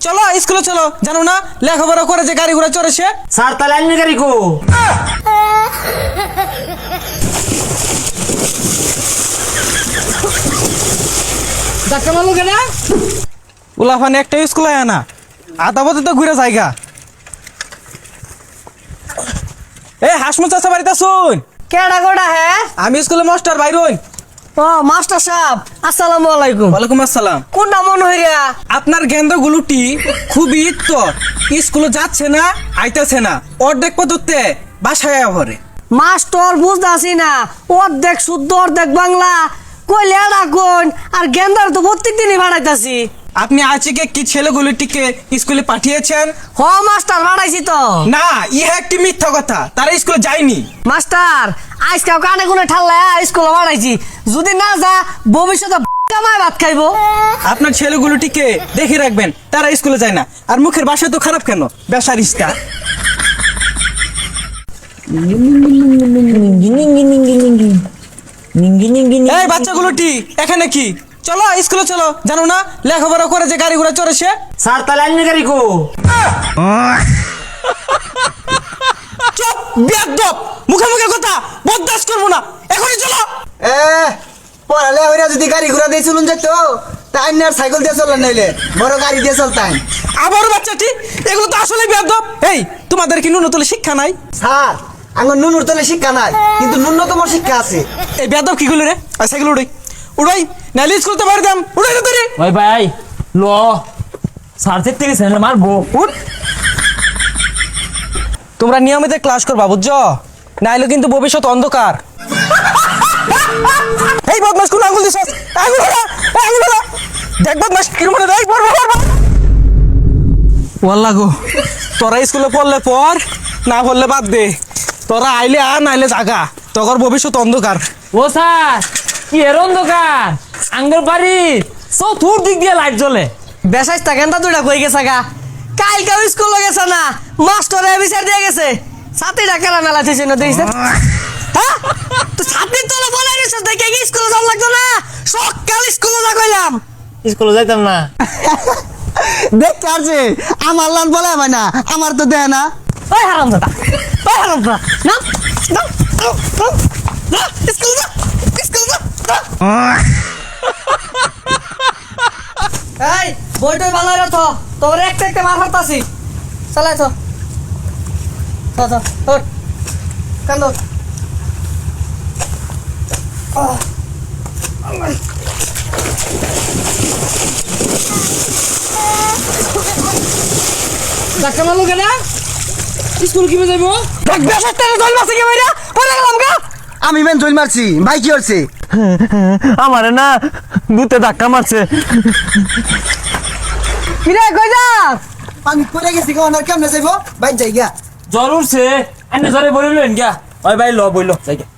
চলো স্কুলে চলো। জানো না লেখাপড়া করে যে গাড়ি ঘোড়া চড়ে সে? স্যার তাহলে আইনি গাড়ি কো। ধাক্কা মারলো কেন? উলাফানে একটা স্কুল আয় না আধা পথে তো ঘুরে জায়গা এ হাসমু চাচা বাড়িতে শুন কেডা গোডা হ্যাঁ? আমি স্কুলে মাস্টার বাইর হইন ও মাস্টার সাহেব আসসালামু আলাইকুম। ওয়ালাইকুম আসসালাম। কোন নাম মন হইরা আপনার গেন্দা গুলুটি খুবই তো স্কুলে যাচ্ছে না আইতাছে না। অর্ধেক পদত্তে বাসায় ভরে মাস্টার বুঝতাছি না। অর্ধেক শুদ্ধ অর্ধেক বাংলা। কইলে কোন? আর গেন্দার তো প্রত্যেক দিনই ভাড়াইতাছি আপনি আজকে কি ছেলেগুলিটিকে স্কুলে পাঠিয়েছেন হ মাস্টার ভাড়াইছি তো না ইহা একটি মিথ্যা কথা তারা স্কুলে যায়নি মাস্টার আজকাল কানে কোনে ঠাল্লা স্কুলে ভাড়াইছি যদি না যা ভবিষ্যতে কামায় ভাত খাইবো আপনার ছেলেগুলোটিকে দেখে রাখবেন তারা স্কুলে যায় না আর মুখের বাসা তো খারাপ কেন বেসারিস্তা এই বাচ্চাগুলোটি এখানে কি চলো স্কুলে চলো। জানো না লেখাপড়া করে যে গাড়ি ঘোড়া চড়ে সে? স্যার তাহলে আইনি গাড়ি কো। চুপ বেয়াদব। মুখে মুখে কথা বরদাস্ত করব না। এখনই চলো। এ পড়ালে হইরা যদি গাড়ি ঘোড়া দিয়ে চলুন যেত তাই আর সাইকেল দিয়ে চলেন নাইলে বড় গাড়ি দিয়ে চলতাম। আবার বাচ্চাটি? এগুলো তো আসলে বেয়াদব। এই তোমাদের কি ন্যূনতম শিক্ষা নাই? স্যার আমার নুনুর তলে শিক্ষা নাই কিন্তু ন্যূনতম শিক্ষা আছে। এই বেয়াদব কি গুলো রে? সাইকেল উড়াই। উড়াই? নাইলে স্কুল তো বাড়ি দাম উড়াই না তোরে। ওই ভাই ল। স্যার থেকে গেছে মারবো। উঠ। তোমরা নিয়মিত ক্লাস করবা বুঝছ? নাইলে কিন্তু ভবিষ্যৎ অন্ধকার। এই বদমাস কোন আঙুল দিছ? আঙুল হলা আঙুল হলা দেখ বদমাস কিরম করে দেখ পড়বা পড়বা। ওয়াল্লা গো তোরা স্কুলে পড়লে পর না পড়লে বাদ দে। তোরা আইলে আ নাইলে জাগা। তোর ভবিষ্যৎ অন্ধকার। ও স্যার কি এর অন্ধকার? আঙ্গর বাড়ি। চতুর্দিক দিয়ে লাইট জ্বলে। বেসাইস্তা গেন্দা দুইটা কই গেছে গা? কালকে স্কুলে গেছে না মাস্টার বিচার দিয়ে গেছে। সাথে টাকা মেলা থেকে না দেখিস হ্যাঁ তো ছাত্রীর তলে বলে গেছে দেখে কি স্কুলে যাওয়া লাগতো না? সকাল স্কুলে যা কইলাম। স্কুলে যাইতাম না। দেখতে আসছে আমার লাল বলে আমায় না আমার তো দেয় না। ওই হারাম দাদা ওই হারাম দাদা না না না স্কুল যা স্কুল যা ভালো রে তো তোর একটা একটা মার হারতাছি। চালাই কান্দো। মারলো কেন? স্কুল কীভাবে জল কে বাইরা গেলাম গা? আমি মেন জল মারছি ভাই কি করছে? আমারে না দুতে ধাক্কা মারছে। কিরে কই যা আমি পড়ে গেছি কোন আর কেমনে যাইবো? বাইর যাই গা জ্বর উঠছে এনে জ্বরে বলিলেন গিয়া। ওই ভাই ল বইল যাই গিয়া।